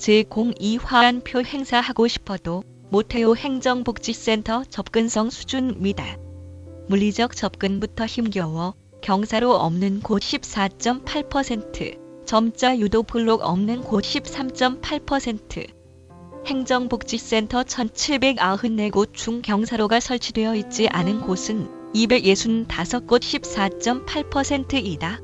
제02화한표 행사하고 싶어도 못해요 행정복지센터 접근성 수준 미달. 물리적 접근부터 힘겨워 경사로 없는 곳 14.8%, 점자 유도 블록 없는 곳 13.8%. 행정복지센터 1794곳 중 경사로가 설치되어 있지 않은 곳은 265곳 14.8%이다.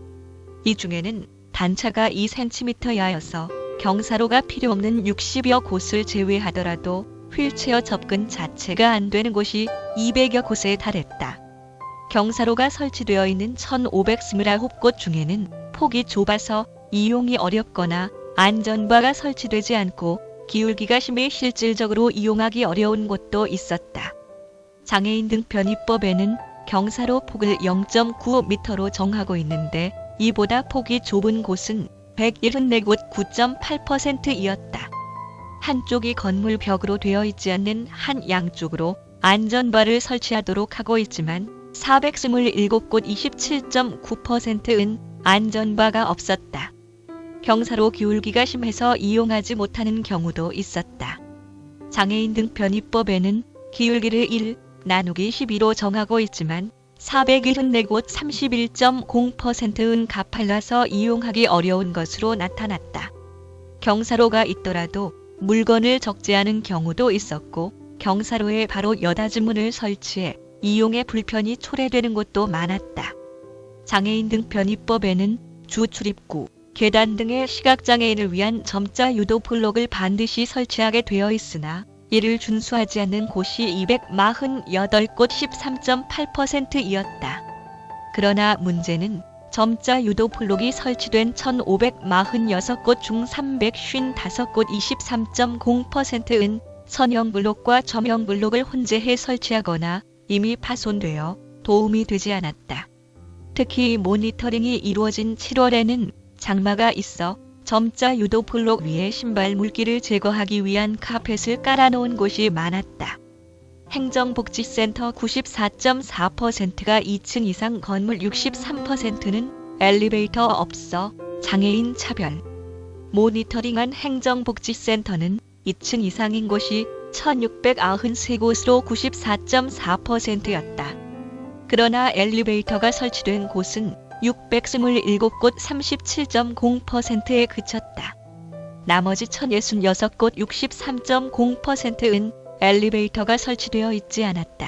이 중에는 단차가 2cm야여서 경사로가 필요 없는 60여 곳을 제외하더라도 휠체어 접근 자체가 안 되는 곳이 200여 곳에 달했다. 경사로가 설치되어 있는 1529곳 중에는 폭이 좁아서 이용이 어렵거나 안전바가 설치되지 않고 기울기가 심해 실질적으로 이용하기 어려운 곳도 있었다. 장애인 등 편입법에는 경사로 폭을 0.95m로 정하고 있는데 이보다 폭이 좁은 곳은 174곳 9.8%이었다. 한쪽이 건물 벽으로 되어 있지 않는 한 양쪽으로 안전바를 설치하도록 하고 있지만 427곳 27.9%은 안전바가 없었다. 경사로 기울기가 심해서 이용하지 못하는 경우도 있었다. 장애인 등 편입법에는 기울기를 1 나누기 12로 정하고 있지만 474곳 31.0%은 가팔라서 이용하기 어려운 것으로 나타났다. 경사로가 있더라도 물건을 적재하는 경우도 있었고 경사로에 바로 여닫이문을 설치해 이용에 불편이 초래되는 곳도 많았다. 장애인 등 편입법에는 주 출입구, 계단 등의 시각장애인을 위한 점자 유도 블록을 반드시 설치하게 되어 있으나 이를 준수하지 않는 곳이 248곳 13.8%이었다. 그러나 문제는 점자 유도 블록이 설치된 1546곳 중 355곳 23.0%은 선형 블록과 저명 블록을 혼재해 설치하거나 이미 파손되어 도움이 되지 않았다. 특히 모니터링이 이루어진 7월에는 장마가 있어 점자 유도 블록 위에 신발 물기를 제거하기 위한 카펫을 깔아놓은 곳이 많았다. 행정복지센터 94.4%가 2층 이상 건물 63%는 엘리베이터 없어 장애인 차별. 모니터링한 행정복지센터는 2층 이상인 곳이 1693곳으로 94.4%였다. 그러나 엘리베이터가 설치된 곳은 627곳 37.0%에 그쳤다. 나머지 1066곳 63.0%은 엘리베이터가 설치되어 있지 않았다.